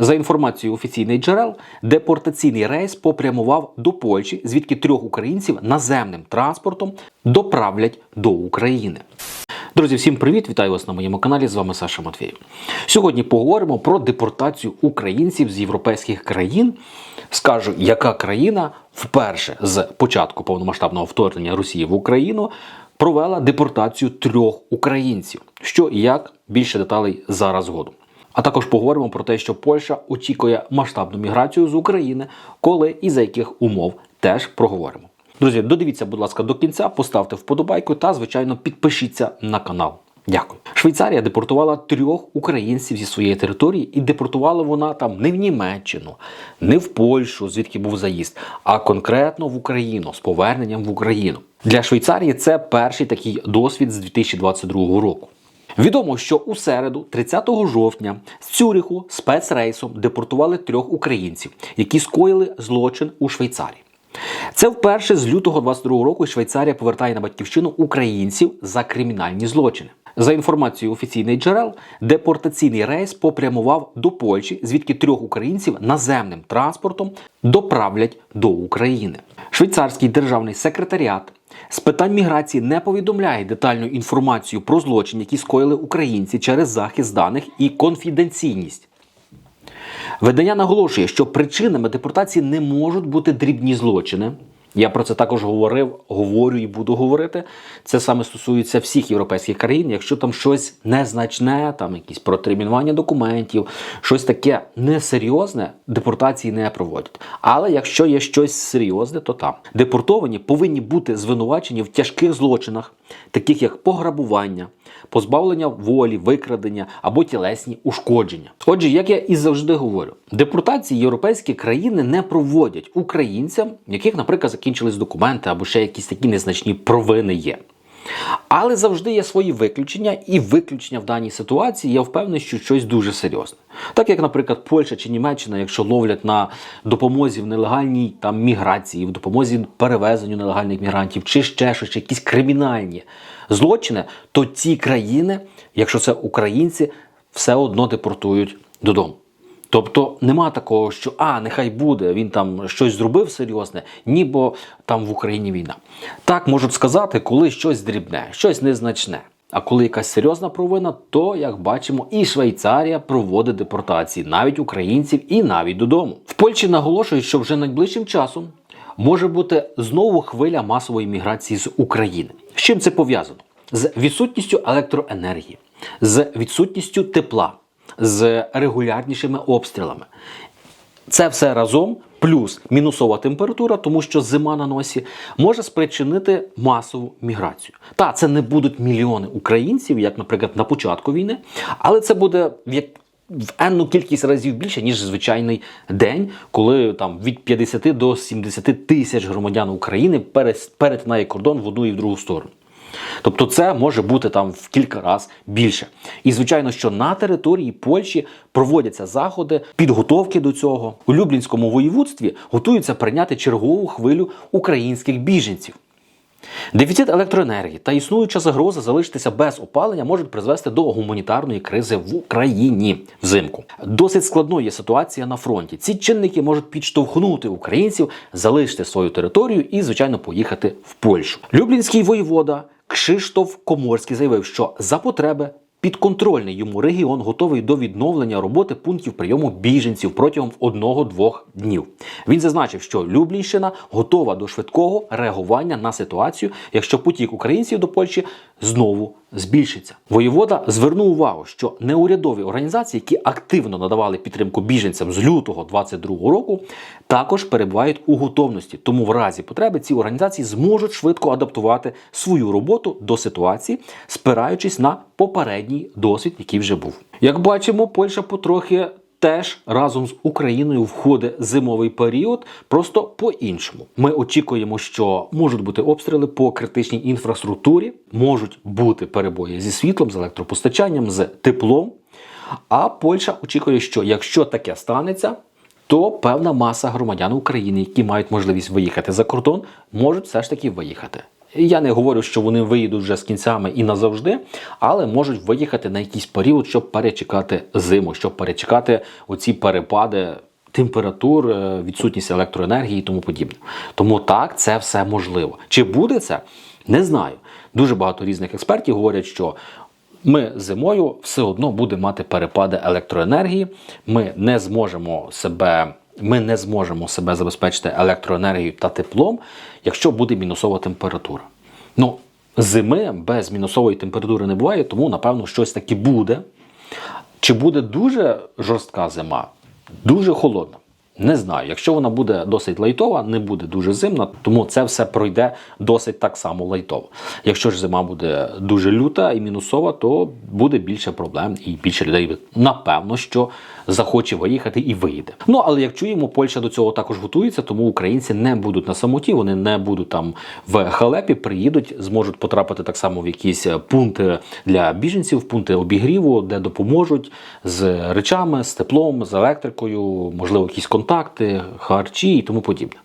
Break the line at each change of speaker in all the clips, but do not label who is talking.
За інформацією офіційних джерел, депортаційний рейс попрямував до Польщі, звідки трьох українців наземним транспортом доправлять до України. Друзі, всім привіт! Вітаю вас на моєму каналі. З вами Саша Матвєєв. Сьогодні поговоримо про депортацію українців з європейських країн. Скажу, яка країна вперше з початку повномасштабного вторгнення Росії в Україну провела депортацію трьох українців. Що і як більше деталей зараз згодом. А також поговоримо про те, що Польща очікує масштабну міграцію з України, коли і за яких умов теж проговоримо. Друзі, додивіться, будь ласка, до кінця, поставте вподобайку та, звичайно, підпишіться на канал. Дякую. Швейцарія депортувала трьох українців зі своєї території, і депортувала вона там не в Німеччину, не в Польщу, звідки був заїзд, а конкретно в Україну з поверненням в Україну. Для Швейцарії це перший такий досвід з 2022 року. Відомо, що у середу, 30 жовтня, з Цюріху спецрейсом депортували трьох українців, які скоїли злочин у Швейцарії. Це вперше з лютого 22 року Швейцарія повертає на батьківщину українців за кримінальні злочини. За інформацією офіційних джерел, депортаційний рейс попрямував до Польщі, звідки трьох українців наземним транспортом доправлять до України. Швейцарський державний секретаріат з питань міграції не повідомляє детальну інформацію про злочин, які скоїли українці через захист даних і конфіденційність. Видання наголошує, що причинами депортації не можуть бути дрібні злочини. Я про це також говорив, говорю і буду говорити. Це саме стосується всіх європейських країн. Якщо там щось незначне, там якісь протермінування документів, щось таке несерйозне, депортації не проводять. Але якщо є щось серйозне, то там депортовані повинні бути звинувачені в тяжких злочинах, таких як пограбування, позбавлення волі, викрадення або тілесні ушкодження. Отже, як я і завжди говорю, депортації європейські країни не проводять українцям, яких, наприклад, закінчились документи або ще якісь такі незначні провини є. Але завжди є свої виключення, і виключення в даній ситуації я впевнений, що щось дуже серйозне. Так як, наприклад, Польща чи Німеччина, якщо ловлять на допомозі в нелегальній там міграції, в допомозі перевезенню нелегальних мігрантів, чи ще щось, чи якісь кримінальні злочини, то ці країни, якщо це українці, все одно депортують додому. Тобто нема такого, що а, нехай буде, він там щось зробив серйозне, ніби там в Україні війна. Так можуть сказати, коли щось дрібне, щось незначне. А коли якась серйозна провина, то, як бачимо, і Швейцарія проводить депортації навіть українців і навіть додому. В Польщі наголошують, що вже найближчим часом може бути знову хвиля масової міграції з України. З чим це пов'язано? З відсутністю електроенергії, з відсутністю тепла з регулярнішими обстрілами. Це все разом, плюс мінусова температура, тому що зима на носі, може спричинити масову міграцію. Та це не будуть мільйони українців, як, наприклад, на початку війни, але це буде як. В енну кількість разів більше, ніж звичайний день, коли там від 50 до 70 тисяч громадян України перетинає кордон в одну і в другу сторону. Тобто це може бути там в кілька разів більше. І звичайно, що на території Польщі проводяться заходи, підготовки до цього. У Люблінському воєводстві готуються прийняти чергову хвилю українських біженців. Дефіцит електроенергії та існуюча загроза залишитися без опалення можуть призвести до гуманітарної кризи в Україні взимку. Досить складною є ситуація на фронті. Ці чинники можуть підштовхнути українців залишити свою територію і, звичайно, поїхати в Польщу. Люблінський воєвода Кшиштоф Коморський заявив, що за потреби підконтрольний йому регіон готовий до відновлення роботи пунктів прийому біженців протягом одного-двох днів. Він зазначив, що Люблінщина готова до швидкого реагування на ситуацію, якщо потік українців до Польщі знову збільшиться. Воєвода звернув увагу, що неурядові організації, які активно надавали підтримку біженцям з лютого 2022 року, також перебувають у готовності. Тому в разі потреби ці організації зможуть швидко адаптувати свою роботу до ситуації, спираючись на попередній досвід, який вже був. Як бачимо, Польща потрохи. Теж разом з Україною входить зимовий період, просто по-іншому. Ми очікуємо, що можуть бути обстріли по критичній інфраструктурі, можуть бути перебої зі світлом, з електропостачанням, з теплом. А Польща очікує, що якщо таке станеться, то певна маса громадян України, які мають можливість виїхати за кордон, можуть все ж таки виїхати. Я не говорю, що вони виїдуть вже з кінцями і назавжди, але можуть виїхати на якийсь період, щоб перечекати зиму, щоб перечекати оці перепади температур, е, відсутність електроенергії і тому подібне. Тому так, це все можливо. Чи буде це? Не знаю. Дуже багато різних експертів говорять, що ми зимою все одно будемо мати перепади електроенергії. Ми не зможемо себе. Ми не зможемо себе забезпечити електроенергією та теплом, якщо буде мінусова температура. Ну, зими без мінусової температури не буває, тому напевно щось таке буде. Чи буде дуже жорстка зима, дуже холодна? Не знаю. Якщо вона буде досить лайтова, не буде дуже зимна, тому це все пройде досить так само лайтово. Якщо ж зима буде дуже люта і мінусова, то буде більше проблем і більше людей напевно, що захоче виїхати і виїде. Ну але як чуємо, Польща до цього також готується, тому українці не будуть на самоті, вони не будуть там в халепі, приїдуть, зможуть потрапити так само в якісь пункти для біженців, пункти обігріву, де допоможуть з речами, з теплом, з електрикою, можливо, якісь контакти, харчі і тому подібне.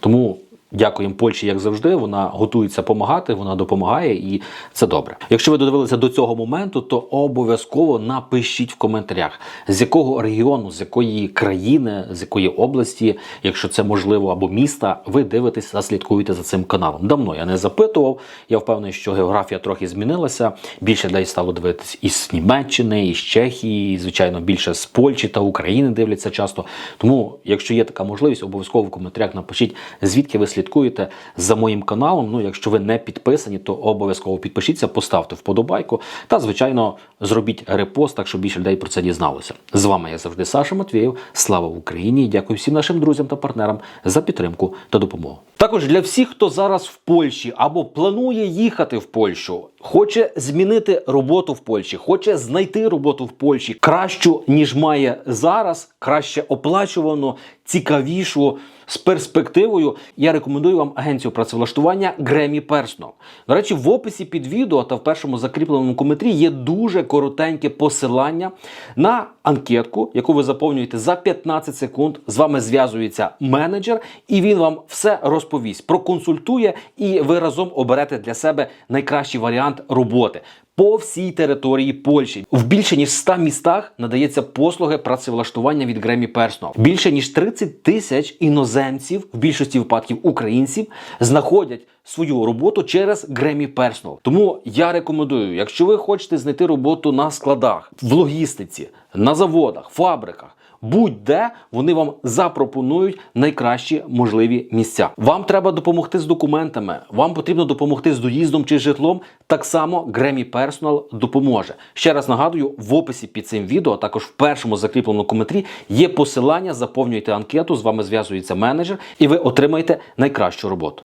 Тому дякуємо Польщі, як завжди. Вона готується допомагати, вона допомагає, і це добре. Якщо ви додивилися до цього моменту, то обов'язково напишіть в коментарях, з якого регіону, з якої країни, з якої області, якщо це можливо, або міста, ви дивитесь та слідкуєте за цим каналом. Давно я не запитував. Я впевнений, що географія трохи змінилася. Більше людей стало дивитись із Німеччини, із Чехії, і, звичайно, більше з Польщі та України дивляться часто. Тому, якщо є така можливість, обов'язково в коментарях напишіть, звідки ви слідкуєте за моїм каналом. Ну, якщо ви не підписані, то обов'язково підпишіться, поставте вподобайку та, звичайно, зробіть репост, так щоб більше людей про це дізналося. З вами я завжди Саша Матвієв. Слава Україні! і Дякую всім нашим друзям та партнерам за підтримку та допомогу. Також для всіх, хто зараз в Польщі або планує їхати в Польщу, хоче змінити роботу в Польщі, хоче знайти роботу в Польщі кращу, ніж має зараз, краще оплачувану, цікавішу. З перспективою я рекомендую вам агенцію працевлаштування Гремі Personal. До речі, в описі під відео та в першому закріпленому коментарі є дуже коротеньке посилання на анкетку, яку ви заповнюєте за 15 секунд. З вами зв'язується менеджер, і він вам все розповість, проконсультує, і ви разом оберете для себе найкращий варіант роботи. По всій території Польщі в більше ніж 100 містах надається послуги працевлаштування від Grammy Personal. Більше ніж 30 тисяч іноземців, в більшості випадків українців, знаходять свою роботу через Grammy Personal. Тому я рекомендую, якщо ви хочете знайти роботу на складах, в логістиці, на заводах, фабриках. Будь-де вони вам запропонують найкращі можливі місця. Вам треба допомогти з документами, вам потрібно допомогти з доїздом чи житлом. Так само Grammy Personal допоможе. Ще раз нагадую, в описі під цим відео, а також в першому закріпленому коментарі є посилання. Заповнюйте анкету, з вами зв'язується менеджер, і ви отримаєте найкращу роботу.